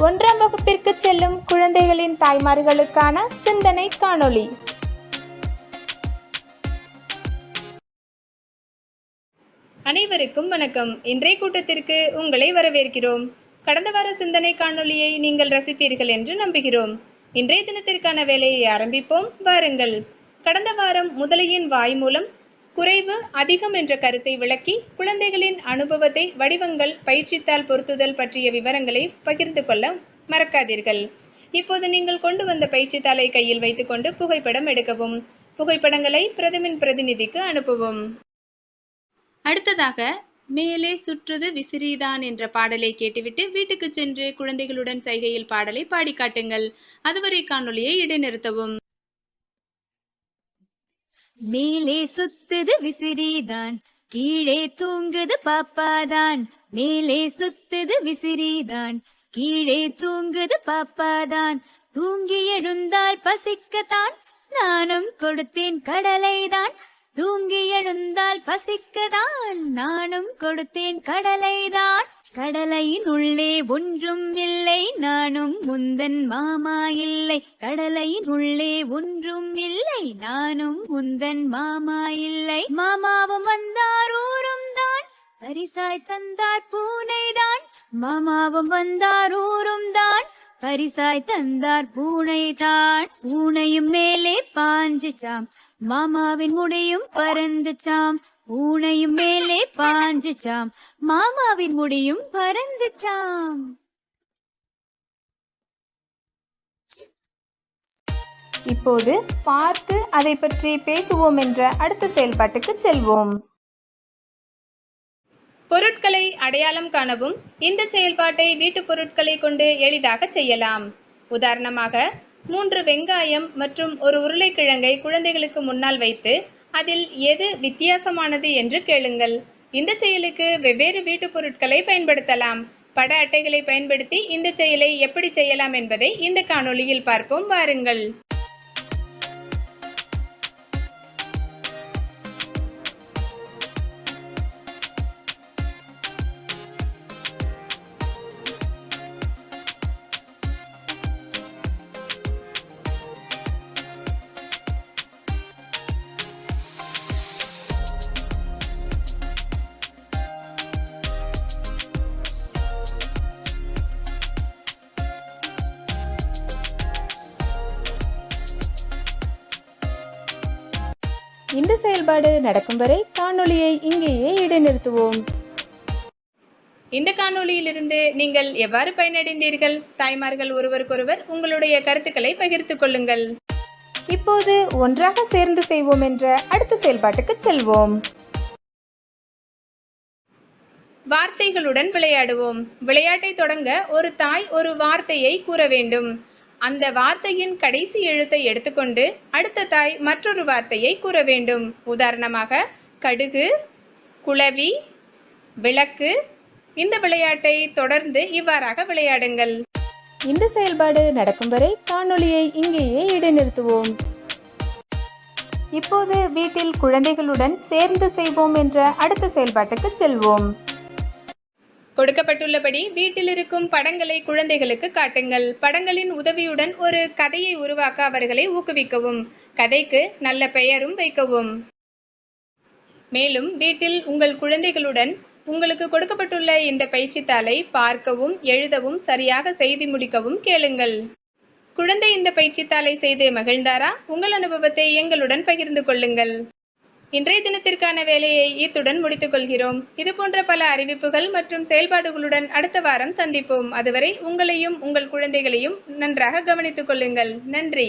ஒன்றாம் வகுப்பிற்கு செல்லும் குழந்தைகளின் தாய்மார்களுக்கான சிந்தனை காணொளி. அனைவருக்கும் வணக்கம். இன்றைய கூட்டத்திற்கு உங்களை வரவேற்கிறோம். கடந்த வார சிந்தனை காணொளியை நீங்கள் ரசித்தீர்கள் என்று நம்புகிறோம். இன்றைய தினத்திற்கான வேலையை ஆரம்பிப்போம். வாருங்கள். கடந்த வாரம் முதலையின் வாய் மூலம் குறைவு அதிகம் என்ற கருத்தை விளக்கி குழந்தைகளின் அனுபவத்தை வடிவங்கள் பயிற்சித்தால் பொருத்துதல் பற்றிய விவரங்களை பகிர்ந்து கொள்ள மறக்காதீர்கள். இப்போது நீங்கள் கொண்டு வந்த பயிற்சித்தாளை கையில் வைத்துக்கொண்டு புகைப்படம் எடுக்கவும். புகைப்படங்களை பிரதமின் பிரதிநிதிக்கு அனுப்பவும். அடுத்ததாக மேலே சுற்றுது விசிறிதான் என்ற பாடலை கேட்டுவிட்டு வீட்டுக்கு சென்று குழந்தைகளுடன் சைகையில் பாடலை பாடி காட்டுங்கள். அதுவரை காணொளியை இடைநிறுத்தவும். மேலே சுத்துது விசிறிதான் கீழே தூங்குது பாப்பாதான். மேலே சுத்துது விசிறிதான் கீழே தூங்குது பாப்பாதான். தூங்கி எழுந்தால் பசிக்கத்தான் நானும் கொடுத்தேன் கடலைதான். தூங்கி எழுந்தால் பசிக்கதான் நானும் கொடுத்தேன் கடலைதான். கடலையின் உள்ளே ஒன்றும் இல்லை. நானும் முந்தன் மாமா இல்லை. கடலையின் உள்ளே ஒன்றும் இல்லை. நானும் முந்தன் மாமா இல்லை. மாமாவும் வந்தார் ஊரும் தான். பரிசாய் தந்தார் பூனை தான். மாமாவும் வந்தார் ஊரும் தான். பரிசாய் தந்தார் பூனை தான். பூனையும் மேலே பாஞ்சுச்சாம் மாமாவின் முடியும் பறந்துச்சாம் பூனையும் மேலே பாஞ்சுச்சாம் மாமாவின் முடியும் பறந்துச்சாம் இப்போது பார்த்து அதை பற்றி பேசுவோம் என்ற அடுத்த செயல்பாட்டுக்கு செல்வோம். பொருட்களை அடையாளம் காணவும் இந்த செயல்பாட்டை வீட்டுப் பொருட்களை கொண்டு எளிதாக செய்யலாம். உதாரணமாக மூன்று வெங்காயம் மற்றும் ஒரு உருளைக்கிழங்கை குழந்தைகளுக்கு முன்னால் வைத்து அதில் எது வித்தியாசமானது என்று கேளுங்கள். இந்த செயலுக்கு வெவ்வேறு வீட்டுப் பொருட்களை பயன்படுத்தலாம். பட அட்டைகளை பயன்படுத்தி இந்த செயலை எப்படி செய்யலாம் என்பதை இந்த காணொளியில் பார்ப்போம். வாருங்கள். இந்த செயல்பாடு நடக்கும் வரை காணொளியை இங்கேயே இடைநிறுத்துவோம். இந்த காணொளியிலிருந்து நீங்கள் எவ்வாறு பயனடைந்தீர்கள்? தாய்மார்கள் ஒருவருக்கொருவர் உங்களுடைய கருத்துக்களை பகிர்ந்து கொள்ளுங்கள். இப்போது ஒன்றாக சேர்ந்து செய்வோம் என்ற அடுத்த செயல்பாட்டுக்கு செல்வோம். வார்த்தைகளுடன் விளையாடுவோம். விளையாட்டை தொடங்க ஒரு தாய் ஒரு வார்த்தையை கூற வேண்டும். அந்த வார்த்தையின் கடைசி எழுத்தை எடுத்துக்கொண்டு அடுத்த தாய் மற்றொரு வார்த்தையை கூற வேண்டும். உதாரணமாக கடுகு குளவி விளக்கு இந்த விளையாட்டை தொடர்ந்து இவ்வாறாக விளையாடுங்கள். இந்த செயல்பாடு நடக்கும் வரை காணொளியை இங்கேயே இடைநிறுத்துவோம். இப்போது வீட்டில் குழந்தைகளுடன் சேர்ந்து செய்வோம் என்ற அடுத்த செயல்பாட்டுக்கு செல்வோம். கொடுக்கப்பட்டுள்ளபடி வீட்டில் இருக்கும் படங்களை குழந்தைகளுக்கு காட்டுங்கள். படங்களின் உதவியுடன் ஒரு கதையை உருவாக்க அவர்களை ஊக்குவிக்கவும். கதைக்கு நல்ல பெயரும் வைக்கவும். மேலும் வீட்டில் உங்கள் குழந்தைகளுடன் உங்களுக்கு கொடுக்கப்பட்டுள்ள இந்த பயிற்சித்தாளை பார்க்கவும் எழுதவும் சரியாக செய்தி முடிக்கவும் கேளுங்கள். குழந்தை இந்த பயிற்சித்தாளை செய்து மகிழ்ந்தாரா? உங்கள் அனுபவத்தை எங்களுடன் பகிர்ந்து கொள்ளுங்கள். இன்றைய தினத்திற்கான வேலையை இத்துடன் முடித்துக் கொள்கிறோம் இது போன்ற பல அறிவிப்புகள் மற்றும் செயல்பாடுகளுடன் அடுத்த வாரம் சந்திப்போம். அதுவரை உங்களையும் உங்கள் குழந்தைகளையும் நன்றாக கவனித்துக் கொள்ளுங்கள். நன்றி.